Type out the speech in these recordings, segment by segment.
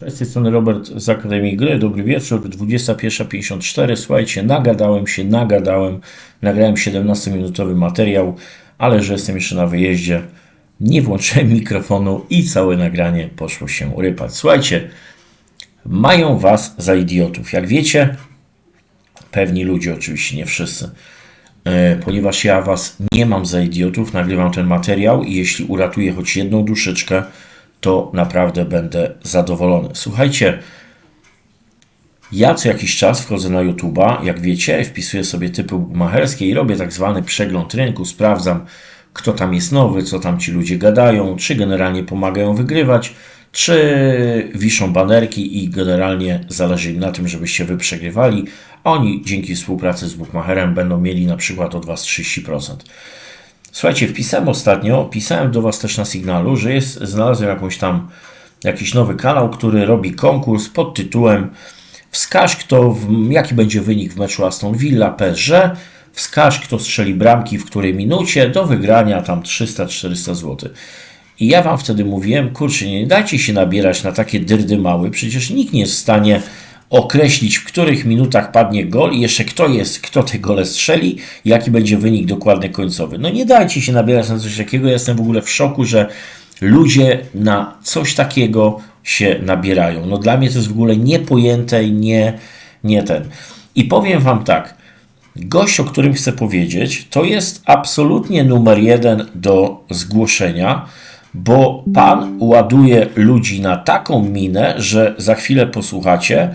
Cześć, z tej strony Robert z Akademii Gry. Dobry wieczór, 21.54. Słuchajcie, nagadałem się, nagadałem, nagrałem 17-minutowy materiał, ale że jestem jeszcze na wyjeździe, nie włączyłem mikrofonu i całe nagranie poszło się rypać. Słuchajcie, mają was za idiotów. Jak wiecie, pewni ludzie, oczywiście nie wszyscy, E, ponieważ ja was nie mam za idiotów, nagrywam ten materiał i jeśli uratuję choć jedną duszyczkę, to naprawdę będę zadowolony. Słuchajcie, ja co jakiś czas wchodzę na YouTube'a, jak wiecie, wpisuję sobie typy bukmacherskie i robię tak zwany przegląd rynku, sprawdzam kto tam jest nowy, co tam ci ludzie gadają, czy generalnie pomagają wygrywać, czy wiszą banerki i generalnie zależy im na tym, żebyście wy przegrywali, oni dzięki współpracy z bookmacherem będą mieli na przykład od was 30%. Słuchajcie, wpisałem ostatnio, pisałem do Was też na sygnalu, że jest, znalazłem jakąś tam, jakiś nowy kanał, który robi konkurs pod tytułem Wskaż, kto, w, jaki będzie wynik w meczu Aston Villa PSG, wskaż, kto strzeli bramki w której minucie, do wygrania tam 300-400 zł. I ja Wam wtedy mówiłem, kurczę, nie dajcie się nabierać na takie dyrdy mały, przecież nikt nie jest w stanie określić, w których minutach padnie gol i jeszcze kto jest, kto te gole strzeli, jaki będzie wynik dokładny końcowy. No nie dajcie się nabierać na coś takiego. Ja jestem w ogóle w szoku, że ludzie na coś takiego się nabierają. No dla mnie to jest w ogóle niepojęte i nie, nie ten. I powiem Wam tak. Gość, o którym chcę powiedzieć, to jest absolutnie numer jeden do zgłoszenia, bo pan ładuje ludzi na taką minę, że za chwilę posłuchacie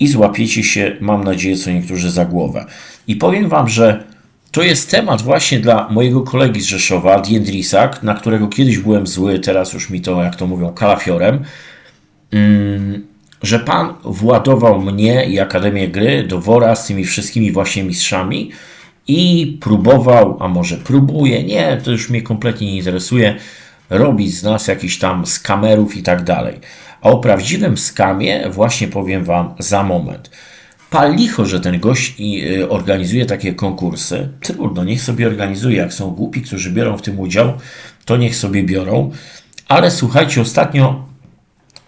i złapiecie się, mam nadzieję, co niektórzy za głowę. I powiem wam, że to jest temat właśnie dla mojego kolegi z Rzeszowa, Diendrisak, na którego kiedyś byłem zły, teraz już mi to, jak to mówią, kalafiorem, mm, że pan władował mnie i Akademię Gry do wora z tymi wszystkimi właśnie mistrzami i próbował, a może próbuje, nie, to już mnie kompletnie nie interesuje, robić z nas jakiś tam skamerów i tak dalej. A o prawdziwym skamie właśnie powiem Wam za moment. Pal licho, że ten gość y, organizuje takie konkursy. Trudno, niech sobie organizuje. Jak są głupi, którzy biorą w tym udział, to niech sobie biorą. Ale słuchajcie, ostatnio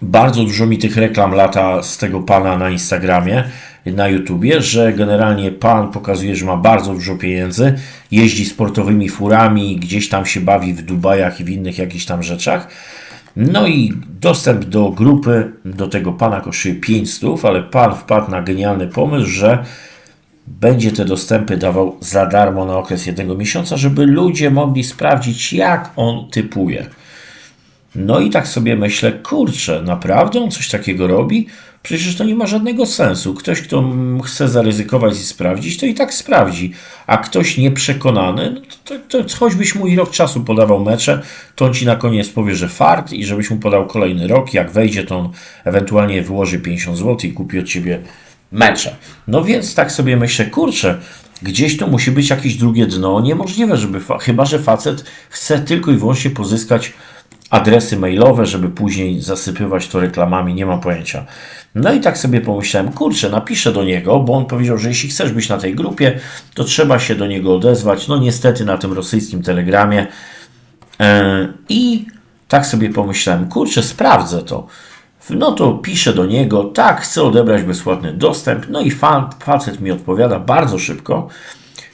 bardzo dużo mi tych reklam lata z tego pana na Instagramie, na YouTubie, że generalnie pan pokazuje, że ma bardzo dużo pieniędzy, jeździ sportowymi furami, gdzieś tam się bawi w Dubajach i w innych jakichś tam rzeczach. No i dostęp do grupy do tego pana kosztuje 500, ale pan wpadł na genialny pomysł, że będzie te dostępy dawał za darmo na okres jednego miesiąca, żeby ludzie mogli sprawdzić, jak on typuje. No i tak sobie myślę, kurczę, naprawdę on coś takiego robi? Przecież to nie ma żadnego sensu. Ktoś, kto chce zaryzykować i sprawdzić, to i tak sprawdzi. A ktoś nieprzekonany, no to, to, to choćbyś mu i rok czasu podawał mecze, to on ci na koniec powie, że fart i żebyś mu podał kolejny rok. Jak wejdzie, to on ewentualnie wyłoży 50 zł i kupi od ciebie mecze. No więc tak sobie myślę, kurczę, gdzieś to musi być jakieś drugie dno. Niemożliwe, żeby, chyba że facet chce tylko i wyłącznie pozyskać adresy mailowe, żeby później zasypywać to reklamami, nie mam pojęcia. No i tak sobie pomyślałem, kurczę, napiszę do niego, bo on powiedział, że jeśli chcesz być na tej grupie, to trzeba się do niego odezwać. No niestety na tym rosyjskim telegramie. E, I tak sobie pomyślałem, kurczę, sprawdzę to. No to piszę do niego, tak, chcę odebrać bezpłatny dostęp. No i facet mi odpowiada bardzo szybko.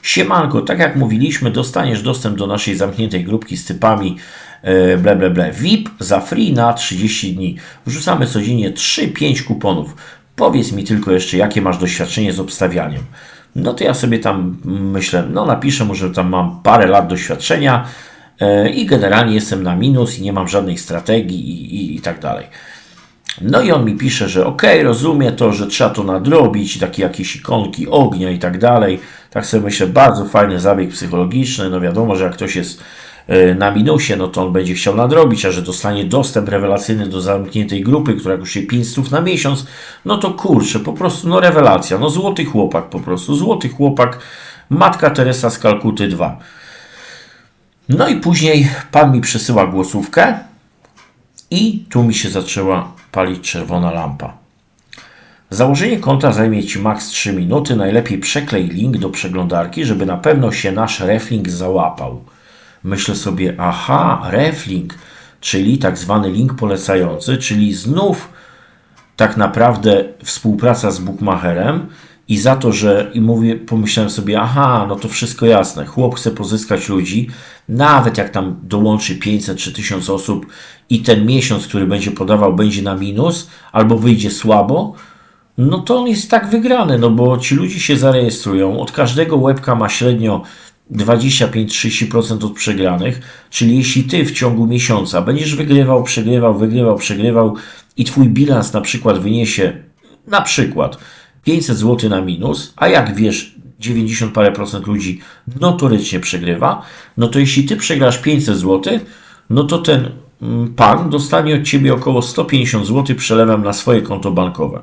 Siemanko, tak jak mówiliśmy, dostaniesz dostęp do naszej zamkniętej grupki z typami ble, ble, ble. VIP za free na 30 dni. Wrzucamy codziennie 3-5 kuponów. Powiedz mi tylko jeszcze, jakie masz doświadczenie z obstawianiem. No to ja sobie tam myślę, no napiszę mu, że tam mam parę lat doświadczenia i generalnie jestem na minus i nie mam żadnej strategii i, i, i tak dalej. No i on mi pisze, że ok, rozumie to, że trzeba to nadrobić, takie jakieś ikonki ognia i tak dalej. Tak sobie myślę, bardzo fajny zabieg psychologiczny. No wiadomo, że jak ktoś jest E, na minusie, no to on będzie chciał nadrobić, a że dostanie dostęp rewelacyjny do zamkniętej grupy, która kosztuje 500 na miesiąc, no to kurczę, po prostu no rewelacja, no złoty chłopak po prostu, złoty chłopak, Matka Teresa z Kalkuty 2. No i później pan mi przesyła głosówkę i tu mi się zaczęła palić czerwona lampa. Założenie konta zajmie Ci maks 3 minuty. Najlepiej przeklej link do przeglądarki, żeby na pewno się nasz reflink załapał myślę sobie, aha, reflink, czyli tak zwany link polecający, czyli znów tak naprawdę współpraca z bookmacherem i za to, że i mówię, pomyślałem sobie, aha, no to wszystko jasne, chłop chce pozyskać ludzi, nawet jak tam dołączy 500 czy 1000 osób i ten miesiąc, który będzie podawał, będzie na minus albo wyjdzie słabo, no to on jest tak wygrany, no bo ci ludzie się zarejestrują, od każdego łebka ma średnio 25-30% od przegranych, czyli jeśli ty w ciągu miesiąca będziesz wygrywał, przegrywał, wygrywał, przegrywał i twój bilans na przykład wyniesie na przykład 500 zł na minus, a jak wiesz, 90 parę procent ludzi notorycznie przegrywa, no to jeśli ty przegrasz 500 zł, no to ten mm, pan dostanie od ciebie około 150 zł przelewem na swoje konto bankowe.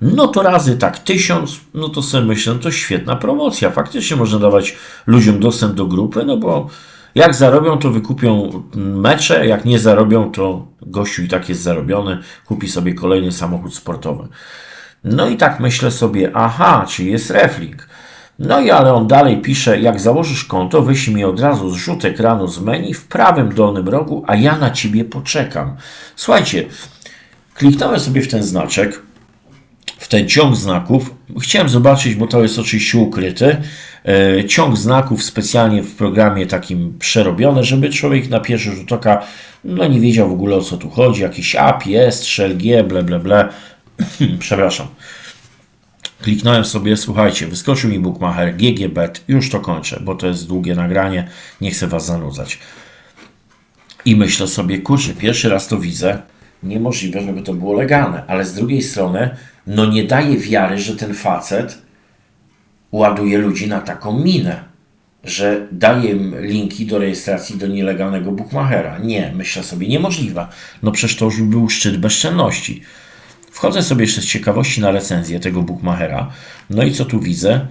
No to razy tak tysiąc, no to sobie myślę, to świetna promocja. Faktycznie można dawać ludziom dostęp do grupy, no bo jak zarobią, to wykupią mecze, jak nie zarobią, to gościu i tak jest zarobiony, kupi sobie kolejny samochód sportowy. No i tak myślę sobie, aha, czy jest reflink. No i ale on dalej pisze, jak założysz konto, wyślij mi od razu zrzut ekranu z menu w prawym dolnym rogu, a ja na ciebie poczekam. Słuchajcie, kliknąłem sobie w ten znaczek, w ten ciąg znaków. Chciałem zobaczyć, bo to jest oczywiście ukryty. E, ciąg znaków specjalnie w programie takim przerobiony, żeby człowiek na pierwszy rzut oka no nie wiedział w ogóle o co tu chodzi. Jakiś API, jest, shell G, ble, ble, ble. Przepraszam. Kliknąłem sobie, słuchajcie, wyskoczył mi Bookmacher GGBet, już to kończę, bo to jest długie nagranie, nie chcę Was zanudzać. I myślę sobie, kurczę, pierwszy raz to widzę, niemożliwe, żeby to było legalne, ale z drugiej strony, no nie daje wiary, że ten facet ładuje ludzi na taką minę, że daje im linki do rejestracji do nielegalnego bookmachera. Nie, myślę sobie, niemożliwe. No przecież to już był szczyt bezczelności. Wchodzę sobie jeszcze z ciekawości na recenzję tego bookmachera. No i co tu widzę?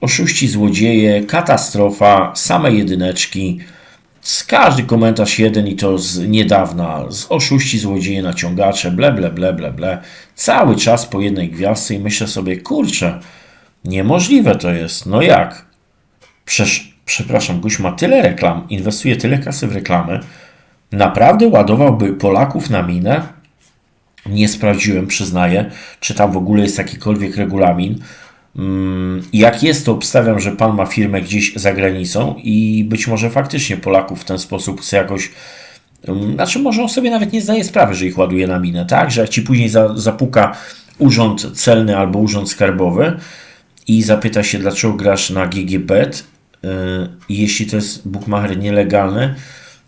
Oszuści, złodzieje, katastrofa, same jedyneczki, z każdy komentarz jeden i to z niedawna, z oszuści, złodzieje, naciągacze, ble, ble, ble, ble, ble. Cały czas po jednej gwiazdce i myślę sobie, kurczę, niemożliwe to jest. No jak? Przecież, przepraszam, gość ma tyle reklam, inwestuje tyle kasy w reklamy, naprawdę ładowałby Polaków na minę? Nie sprawdziłem, przyznaję, czy tam w ogóle jest jakikolwiek regulamin. Mm, Jak jest, to obstawiam, że pan ma firmę gdzieś za granicą i być może faktycznie Polaków w ten sposób chce jakoś. mm, Znaczy, może on sobie nawet nie zdaje sprawy, że ich ładuje na minę, tak? Że jak ci później za, zapuka urząd celny albo urząd skarbowy i zapyta się, dlaczego grasz na yy, i jeśli to jest bookmacher nielegalny,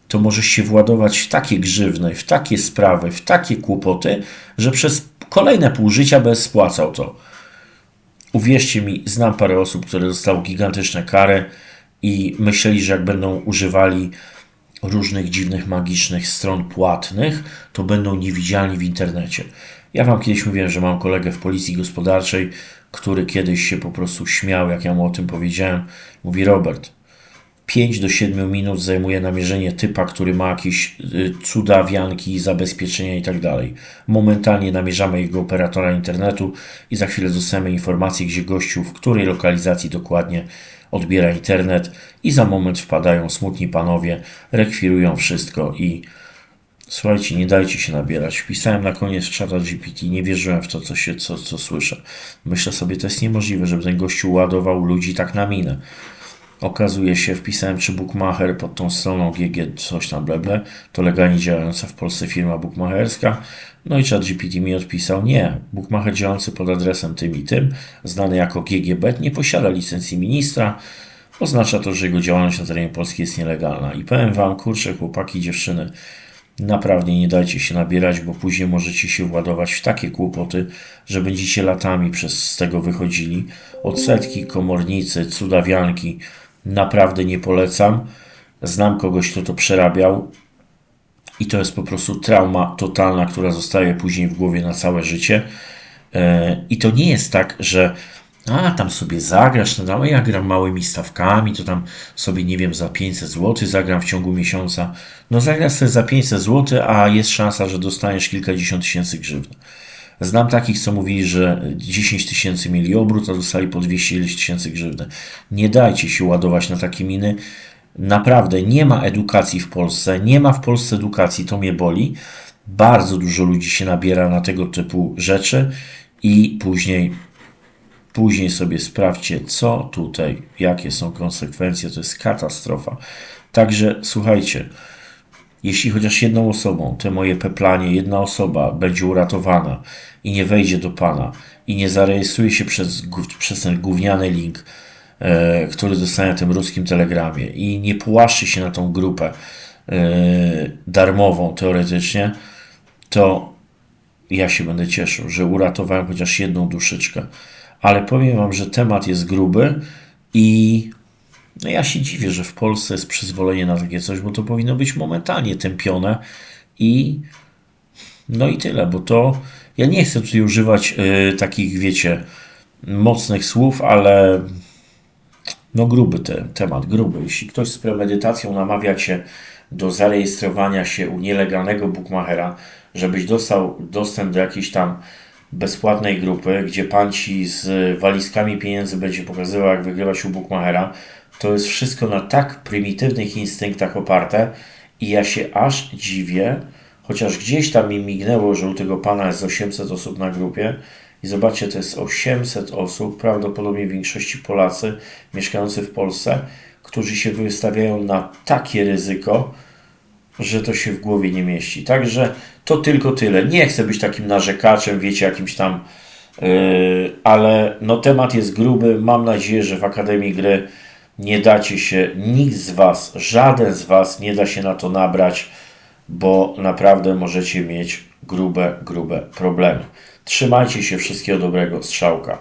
to możesz się władować w takie grzywny, w takie sprawy, w takie kłopoty, że przez kolejne pół życia będziesz spłacał to. Uwierzcie mi, znam parę osób, które dostały gigantyczne kary i myśleli, że jak będą używali różnych dziwnych, magicznych stron płatnych, to będą niewidzialni w internecie. Ja Wam kiedyś mówiłem, że mam kolegę w policji gospodarczej, który kiedyś się po prostu śmiał, jak ja mu o tym powiedziałem. Mówi Robert, 5 do 7 minut zajmuje namierzenie typa, który ma jakieś y, cuda, wianki, zabezpieczenia tak dalej. Momentalnie namierzamy jego operatora internetu i za chwilę dostajemy informację, gdzie gościu, w której lokalizacji dokładnie odbiera internet i za moment wpadają smutni panowie, rekwirują wszystko i słuchajcie, nie dajcie się nabierać. Wpisałem na koniec czata GPT, nie wierzyłem w to, co, się, co, co słyszę. Myślę sobie, to jest niemożliwe, żeby ten gościu ładował ludzi tak na minę. Okazuje się, wpisałem, czy Bookmacher pod tą stroną GG coś tam bleble, to legalnie działająca w Polsce firma bookmacherska. No i ChatGPT mi odpisał, nie, Bookmacher działający pod adresem tym i tym, znany jako GGBet, nie posiada licencji ministra. Oznacza to, że jego działalność na terenie Polski jest nielegalna. I powiem Wam, kurczę, chłopaki, dziewczyny, naprawdę nie dajcie się nabierać, bo później możecie się władować w takie kłopoty, że będziecie latami przez z tego wychodzili. Odsetki, komornicy, cudawianki, naprawdę nie polecam. Znam kogoś, kto to przerabiał i to jest po prostu trauma totalna, która zostaje później w głowie na całe życie. E, I to nie jest tak, że a tam sobie zagrasz, no tam, ja gram małymi stawkami, to tam sobie, nie wiem, za 500 zł zagram w ciągu miesiąca. No zagrasz sobie za 500 zł, a jest szansa, że dostaniesz kilkadziesiąt tysięcy grzywny. Znam takich, co mówili, że 10 tysięcy mieli obrót, a dostali po 200 ileś tysięcy grzywny. Nie dajcie się ładować na takie miny. Naprawdę nie ma edukacji w Polsce, nie ma w Polsce edukacji, to mnie boli. Bardzo dużo ludzi się nabiera na tego typu rzeczy i później Później sobie sprawdźcie, co tutaj, jakie są konsekwencje. To jest katastrofa. Także słuchajcie, jeśli chociaż jedną osobą, te moje peplanie, jedna osoba będzie uratowana i nie wejdzie do Pana i nie zarejestruje się przez, przez ten gówniany link, e, który dostanie na tym ruskim telegramie i nie płaszczy się na tą grupę e, darmową teoretycznie, to ja się będę cieszył, że uratowałem chociaż jedną duszyczkę. Ale powiem Wam, że temat jest gruby i no ja się dziwię, że w Polsce jest przyzwolenie na takie coś, bo to powinno być momentalnie tępione i no i tyle, bo to ja nie chcę tutaj używać y, takich, wiecie, mocnych słów, ale no gruby ten temat, gruby. Jeśli ktoś z premedytacją namawia Cię do zarejestrowania się u nielegalnego bookmachera, żebyś dostał dostęp do jakiejś tam bezpłatnej grupy, gdzie pan Ci z walizkami pieniędzy będzie pokazywał, jak wygrywać u bookmachera, to jest wszystko na tak prymitywnych instynktach oparte i ja się aż dziwię, chociaż gdzieś tam mi mignęło, że u tego pana jest 800 osób na grupie i zobaczcie, to jest 800 osób, prawdopodobnie w większości Polacy mieszkający w Polsce, którzy się wystawiają na takie ryzyko, że to się w głowie nie mieści. Także to tylko tyle. Nie chcę być takim narzekaczem, wiecie, jakimś tam, yy, ale no temat jest gruby. Mam nadzieję, że w Akademii Gry nie dacie się, nikt z Was, żaden z Was nie da się na to nabrać, bo naprawdę możecie mieć grube, grube problemy. Trzymajcie się, wszystkiego dobrego, strzałka.